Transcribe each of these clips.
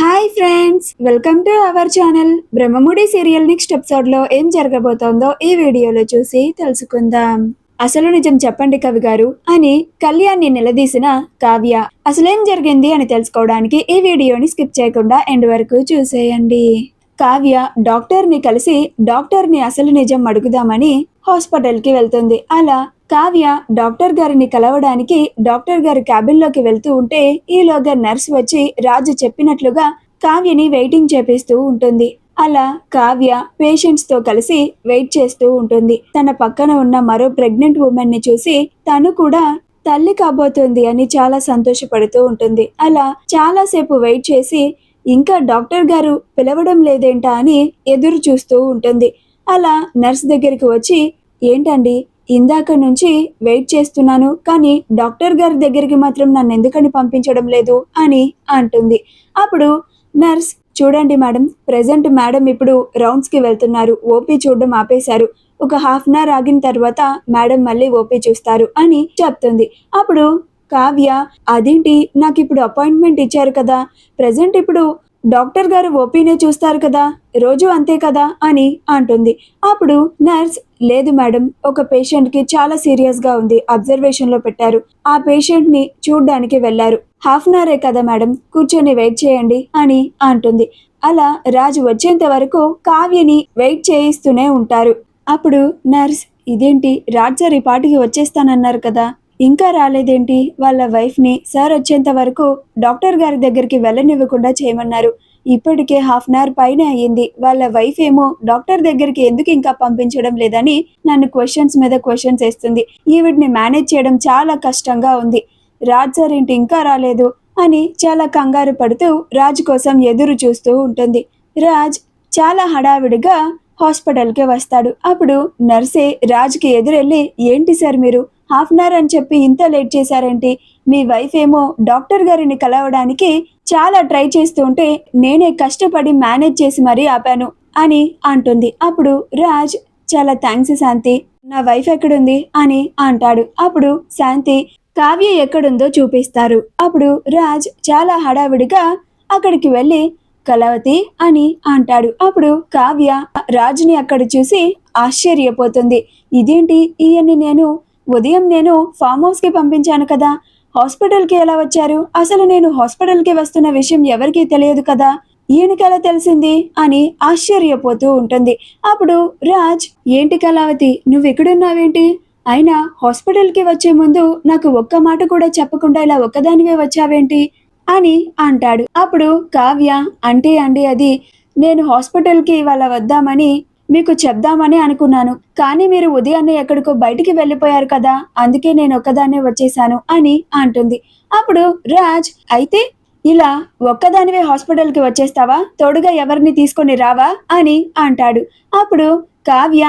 Hi friends welcome to our channel Brahmamudi serial next ఎపిసోడ్లో ఏం జరగబోతోందో ఈ వీడియోలో చూసి తెలుసుకుందాం. అసలు నిజం చెప్పండి కవి గారు. అని కళ్యాణ్ని నిలదీసిన కావ్య. అసలేం జరిగింది అని తెలుసుకోవడానికి ఈ వీడియోని స్కిప్ చేయకుండా ఎండ్ వరకు చూసేయండి. కావ్య డాక్టర్ని కలిసి డాక్టర్ని అసలు నిజం అడుగుదామని హాస్పిటల్కి వెళ్తుంది. అలా కావ్య డాక్టర్ గారిని కలవడానికి డాక్టర్ గారు క్యాబిన్లోకి వెళ్తూ ఉంటే ఈలోగా నర్స్ వచ్చి రాజు చెప్పినట్లుగా కావ్యని వెయిటింగ్ చేపిస్తూ ఉంటుంది. అలా కావ్య పేషెంట్స్తో కలిసి వెయిట్ చేస్తూ ఉంటుంది. తన పక్కన ఉన్న మరో ప్రెగ్నెంట్ ఉమెన్ని చూసి తను కూడా తల్లి కాబోతుంది అని చాలా సంతోషపడుతూ ఉంటుంది. అలా చాలాసేపు వెయిట్ చేసి ఇంకా డాక్టర్ గారు పిలవడం లేదేంటా అని ఎదురు చూస్తూ ఉంటుంది. అలా నర్స్ దగ్గరికి వచ్చి ఏంటండి? ఇందాక నుంచి వెయిట్ చేస్తున్నాను కానీ డాక్టర్ గారి దగ్గరికి మాత్రం నన్ను ఎందుకని పంపించడం లేదు అని అంటుంది. అప్పుడు నర్స్ చూడండి మేడం ప్రెసెంట్ మేడం ఇప్పుడు రౌండ్స్కి వెళ్తున్నారు ఓపీ చూడడం ఆపేశారు. ఒక హాఫ్ అన్ అవర్ ఆగిన తర్వాత మేడం మళ్ళీ ఓపీ చూస్తారు అని చెప్తుంది. అప్పుడు కావ్య అదేంటి నాకు ఇప్పుడు అపాయింట్మెంట్ ఇచ్చారు కదా ప్రెసెంట్ ఇప్పుడు డాక్టర్ గారు ఓపీనే చూస్తారు కదా రోజు అంతే కదా అని అంటుంది. అప్పుడు నర్స్ లేదు మేడం ఒక పేషెంట్కి చాలా సీరియస్గా ఉంది అబ్జర్వేషన్లో పెట్టారు. ఆ పేషెంట్ని చూడ్డానికి వెళ్ళారు హాఫ్ అన్ అవరే కదా మేడం కూర్చొని వెయిట్ చేయండి అని అంటుంది. అలా రాజు వచ్చేంత వరకు కావ్యని వెయిట్ చేయిస్తూనే ఉంటారు. అప్పుడు నర్స్ ఇదేంటి రాజ్ సార్ ఈ పాటికి వచ్చేస్తానన్నారు కదా ఇంకా రాలేదేంటి? వాళ్ళ వైఫ్ని సార్ వచ్చేంత వరకు డాక్టర్ గారి దగ్గరికి వెళ్ళనివ్వకుండా చేయమన్నారు. ఇప్పటికే హాఫ్ అన్ అవర్ పైన అయ్యింది. వాళ్ళ వైఫ్ ఏమో డాక్టర్ దగ్గరికి ఎందుకు ఇంకా పంపించడం లేదని నన్ను క్వశ్చన్స్ మీద క్వశ్చన్స్ వేస్తుంది. ఈవిడ్ని మేనేజ్ చేయడం చాలా కష్టంగా ఉంది. రాజ్ సార్ ఇంటి ఇంకా రాలేదు అని చాలా కంగారు పడుతూ రాజ్ కోసం ఎదురు చూస్తూ ఉంటుంది. రాజ్ చాలా హడావిడిగా హాస్పిటల్కి వస్తాడు. అప్పుడు నర్సే రాజ్కి ఎదురెళ్ళి ఏంటి సార్ మీరు? హాఫ్ అన్ అవర్ అని చెప్పి ఇంత లేట్ చేశారేంటి? మీ వైఫ్ ఏమో డాక్టర్ గారిని కలవడానికి చాలా ట్రై చేస్తూ ఉంటే నేనే కష్టపడి మేనేజ్ చేసి మరీ ఆపాను అని అంటుంది. అప్పుడు రాజ్ చాలా థ్యాంక్స్ శాంతి. నా వైఫ్ ఎక్కడుంది? అని అంటాడు. అప్పుడు శాంతి కావ్య ఎక్కడుందో చూపిస్తారు. అప్పుడు రాజ్ చాలా హడావిడిగా అక్కడికి వెళ్ళి కలవతి అని అంటాడు. అప్పుడు కావ్య రాజుని అక్కడ చూసి ఆశ్చర్యపోతుంది. ఇదేంటి? ఈయన్ని నేను ఉదయం నేను ఫామ్ హౌస్కి పంపించాను కదా. హాస్పిటల్కి ఎలా వచ్చారు? అసలు నేను హాస్పిటల్కి వస్తున్న విషయం ఎవరికీ తెలియదు కదా? ఈయనకి ఎలా తెలిసింది? అని ఆశ్చర్యపోతూ ఉంటుంది. అప్పుడు రాజ్ ఏంటి కళావతి? నువ్వు ఎక్కడున్నావేంటి అయినా హాస్పిటల్కి వచ్చే ముందు నాకు ఒక్క మాట కూడా చెప్పకుండా ఇలా ఒక్కదానివే వచ్చావేంటి? అని అంటాడు. అప్పుడు కావ్య అంటే అండి అది నేను హాస్పిటల్కి ఇవాళ వద్దామని మీకు చెప్దామని అనుకున్నాను. కానీ మీరు ఉదయాన్నే ఎక్కడికో బయటికి వెళ్ళిపోయారు కదా అందుకే నేను ఒక్కదాన్నే వచ్చేసాను అని అంటుంది. అప్పుడు రాజ్ అయితే ఇలా ఒక్కదానివే హాస్పిటల్కి వచ్చేస్తావా? తోడుగా ఎవరిని తీసుకొని రావా? అని అంటాడు. అప్పుడు కావ్య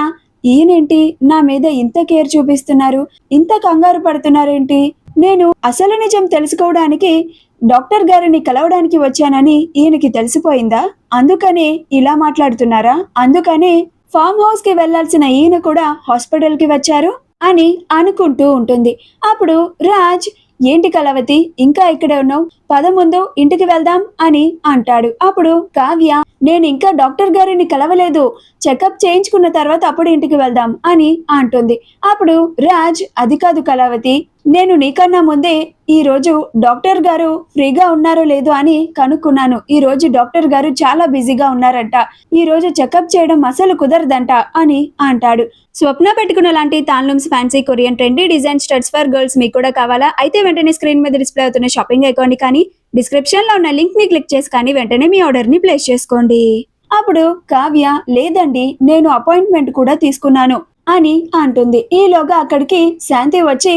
ఈయనేంటి? నా మీద ఇంత కేర్ చూపిస్తున్నారు? ఇంత కంగారు పడుతున్నారేంటి? నేను అసలు నిజం తెలుసుకోవడానికి డాక్టర్ గారిని కలవడానికి వచ్చానని ఈయనకి తెలిసిపోయిందా? అందుకనే ఇలా మాట్లాడుతున్నారా? అందుకనే ఫామ్ హౌస్కి వెళ్ళాల్సిన ఈయన కూడా హాస్పిటల్కి వచ్చారు అని అనుకుంటూ ఉంటుంది. అప్పుడు రాజ్ ఏంటి కలవతి ఇంకా ఇక్కడే ఉన్నావు? పద ముందు ఇంటికి వెళ్దాం అని అంటాడు. అప్పుడు కావ్య నేను ఇంకా డాక్టర్ గారిని కలవలేదు. చెకప్ చేయించుకున్న తర్వాత అప్పుడు ఇంటికి వెళ్దాం అని అంటుంది. అప్పుడు రాజ్ అది కాదు కళావతి నేను నీకన్నా ముందే ఈ రోజు డాక్టర్ గారు ఫ్రీగా ఉన్నారో లేదో అని కనుక్కున్నాను. ఈ రోజు డాక్టర్ గారు చాలా బిజీగా ఉన్నారంట. ఈ రోజు చెకప్ చేయడం అసలు కుదరదంట అని అంటాడు. స్వప్న పెట్టుకున్న లాంటి తాన్లూమ్స్ fancy Korean trendy design studs for girls మీకు కూడా కావాలా? అయితే వెంటనే స్క్రీన్ మీద డిస్ప్లే అవుతున్న షాపింగ్ అకౌంట్ కానీ డిస్క్రిప్షన్లో ఉన్న లింక్ని క్లిక్ చేసి కానీ వెంటనే మీ ఆర్డర్ని ప్లేస్ చేసుకోండి. అప్పుడు కావ్య లేదండి నేను అపాయింట్మెంట్ కూడా తీసుకున్నాను అని అంటుంది. ఈలోగా అక్కడికి శాంతి వచ్చి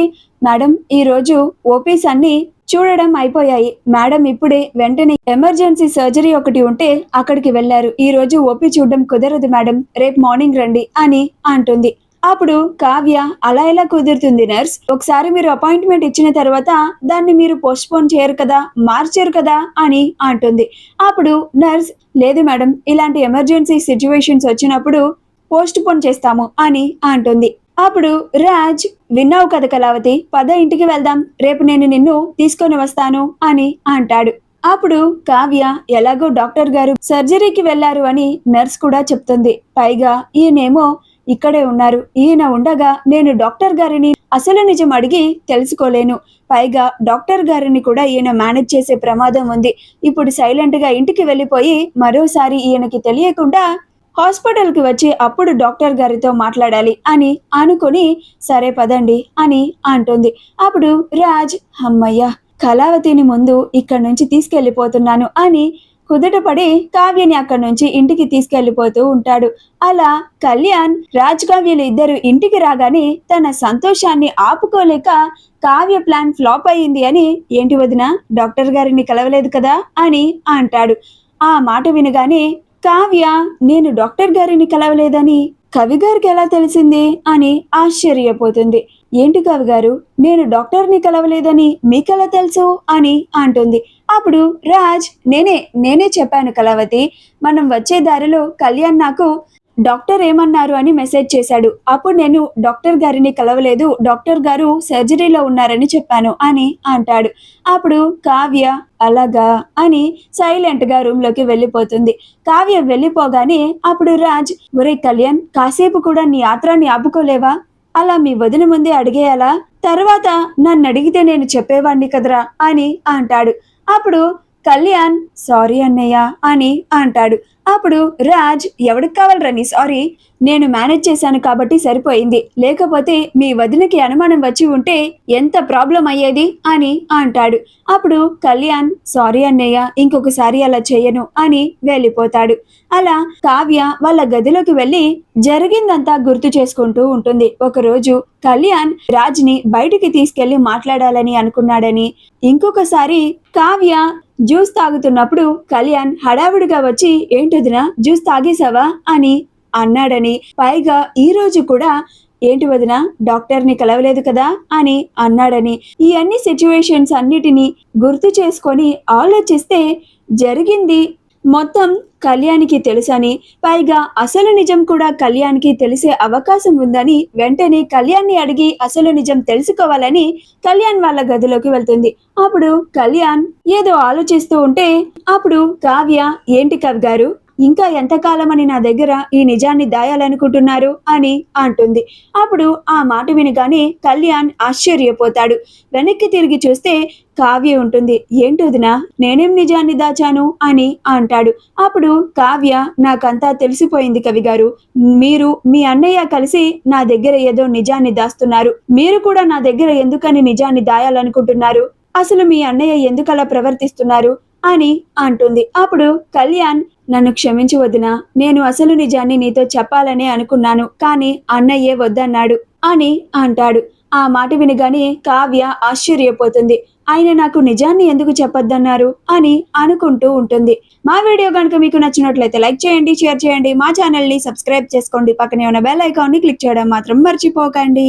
మేడం ఈ రోజు ఓపీస్ అన్ని చూడడం అయిపోయాయి. మేడం ఇప్పుడే వెంటనే ఎమర్జెన్సీ సర్జరీ ఒకటి ఉంటే అక్కడికి వెళ్ళారు ఈ రోజు ఓపీ చూడడం కుదరదు మేడం. రేపు మార్నింగ్ రండి అని అంటుంది. అప్పుడు కావ్య అలా ఎలా కుదురుతుంది నర్స్? ఒకసారి మీరు అపాయింట్మెంట్ ఇచ్చిన తర్వాత దాన్ని మీరు పోస్ట్ పోన్ చేయరు కదా మార్చరు కదా అని అంటుంది. అప్పుడు నర్స్ లేదు మేడం ఇలాంటి ఎమర్జెన్సీ సిచ్యువేషన్స్ వచ్చినప్పుడు పోస్ట్ పోన్ చేస్తాము అని అంటుంది. అప్పుడు రాజ్ విన్నావు కదా కళావతి పద ఇంటికి వెళ్దాం రేపు నేను నిన్ను తీసుకొని వస్తాను అని అంటాడు. అప్పుడు కావ్య ఎలాగో డాక్టర్ గారు సర్జరీకి వెళ్ళారు అని నర్స్ కూడా చెప్తుంది. పైగా ఈయనేమో ఇక్కడే ఉన్నారు. ఈయన ఉండగా నేను డాక్టర్ గారిని అసలు నిజం అడిగి తెలుసుకోలేను. పైగా డాక్టర్ గారిని కూడా ఈయన మేనేజ్ చేసే ప్రమాదం ఉంది. ఇప్పుడు సైలెంట్గా ఇంటికి వెళ్ళిపోయి మరోసారి ఈయనకి తెలియకుండా హాస్పిటల్కి వచ్చి అప్పుడు డాక్టర్ గారితో మాట్లాడాలి అని అనుకుని సరే పదండి అని అంటుంది. అప్పుడు రాజ్ అమ్మయ్య కళావతిని ముందు ఇక్కడి నుంచి తీసుకెళ్ళిపోతున్నాను అని కుదుటపడి కావ్యని అక్కడి నుంచి ఇంటికి తీసుకెళ్ళిపోతూ ఉంటాడు. అలా కళ్యాణ్ రాజ్ కావ్యలు ఇద్దరు ఇంటికి రాగానే తన సంతోషాన్ని ఆపుకోలేక కావ్య ప్లాన్ ఫ్లాప్ అయ్యింది అని ఏంటి వదిన డాక్టర్ గారిని కలవలేదు కదా అని అంటాడు. ఆ మాట వినగానే కావ్య నేను డాక్టర్ గారిని కలవలేదని కవి గారికి ఎలా తెలిసింది? అని ఆశ్చర్యపోతుంది. ఏంటి కవి గారు నేను డాక్టర్ని కలవలేదని మీకెలా తెలుసు? అని అంటుంది. అప్పుడు రాజ్ నేనే నేనే చెప్పాను కలవతి మనం వచ్చే దారిలో కళ్యాణ్ నాకు డాక్టర్ ఏమన్నారు అని మెసేజ్ చేశాడు. అప్పుడు నేను డాక్టర్ గారిని కలవలేదు డాక్టర్ గారు సర్జరీలో ఉన్నారని చెప్పాను అని అంటాడు. అప్పుడు కావ్య అలాగా అని సైలెంట్ రూమ్లోకి వెళ్ళిపోతుంది. కావ్య వెళ్ళిపోగానే అప్పుడు రాజ్ ఒరే కళ్యాణ్ కాసేపు కూడా నీ యాత్రని ఆపుకోలేవా? అలా మీ వదిన ముందే అడిగేయాలా? తర్వాత నన్ను అడిగితే నేను చెప్పేవాణ్ణి కదరా? అని అంటాడు. అప్పుడు కళ్యాణ్ సారీ అన్నయ్య అని అంటాడు. అప్పుడు రాజ్ ఎవడికి కావాలరా నీ సారీ? నేను మేనేజ్ చేశాను కాబట్టి సరిపోయింది. లేకపోతే మీ వదినకి అనుమానం వచ్చి ఉంటే ఎంత ప్రాబ్లం అయ్యేది? అని అంటాడు. అప్పుడు కళ్యాణ్ సారీ అన్నయ్య ఇంకొకసారి అలా చేయను అని వెళ్ళిపోతాడు. అలా కావ్య వాళ్ళ గదిలోకి వెళ్ళి జరిగిందంతా గుర్తు చేసుకుంటూ ఉంటుంది. ఒకరోజు కళ్యాణ్ రాజ్ని బయటికి తీసుకెళ్ళి మాట్లాడాలని అనుకున్నాడని ఇంకొకసారి కావ్య జ్యూస్ తాగుతున్నప్పుడు కళ్యాణ్ హడావుడిగా వచ్చి ఏంటొదినా జ్యూస్ తాగేశావా? అని అన్నాడని. పైగా ఈ రోజు కూడా ఏంటి వదిన డాక్టర్ని కలవలేదు కదా? అని అన్నాడని. ఈ అన్ని సిచ్యువేషన్స్ అన్నిటినీ గుర్తు చేసుకొని ఆలోచిస్తే జరిగింది మొత్తం కళ్యాణ్కి తెలుసని. పైగా అసలు నిజం కూడా కళ్యాణ్కి తెలిసే అవకాశం ఉందని వెంటనే కళ్యాణ్ని అడిగి అసలు నిజం తెలుసుకోవాలని కళ్యాణ్ వాళ్ళ గదిలోకి వెళ్తుంది. అప్పుడు కళ్యాణ్ ఏదో ఆలోచిస్తూ ఉంటే అప్పుడు కావ్య ఏంటి కవి గారు ఇంకా ఎంతకాలమని నా దగ్గర ఈ నిజాన్ని దాయాలనుకుంటున్నారు? అని అంటుంది. అప్పుడు ఆ మాట వినగానే కళ్యాణ్ ఆశ్చర్యపోతాడు. వెనక్కి తిరిగి చూస్తే కావ్య ఉంటుంది. ఏంటోదినా నేనేం నిజాన్ని దాచాను? అని అంటాడు. అప్పుడు కావ్య నాకంతా తెలిసిపోయింది కవి గారు. మీరు మీ అన్నయ్య కలిసి నా దగ్గర ఏదో నిజాన్ని దాస్తున్నారు. మీరు కూడా నా దగ్గర ఎందుకని నిజాన్ని దాయాలనుకుంటున్నారు? అసలు మీ అన్నయ్య ఎందుకలా ప్రవర్తిస్తున్నారు? అని అంటుంది. అప్పుడు కళ్యాణ్ నన్ను క్షమించి వదినా నేను అసలు నిజాన్ని నీతో చెప్పాలనే అనుకున్నాను కానీ అన్నయ్యే వద్దన్నాడు అని అంటాడు. ఆ మాట వినగానే కావ్య ఆశ్చర్యపోతుంది. ఆయన నాకు నిజాన్ని ఎందుకు చెప్పొద్దన్నారు? అని అనుకుంటూ ఉంటుంది. మా వీడియో కనుక మీకు నచ్చినట్లయితే లైక్ చేయండి షేర్ చేయండి. మా ఛానల్ని సబ్స్క్రైబ్ చేసుకోండి. పక్కనే ఉన్న బెల్ ఐకాన్ని క్లిక్ చేయడం మాత్రం మర్చిపోకండి.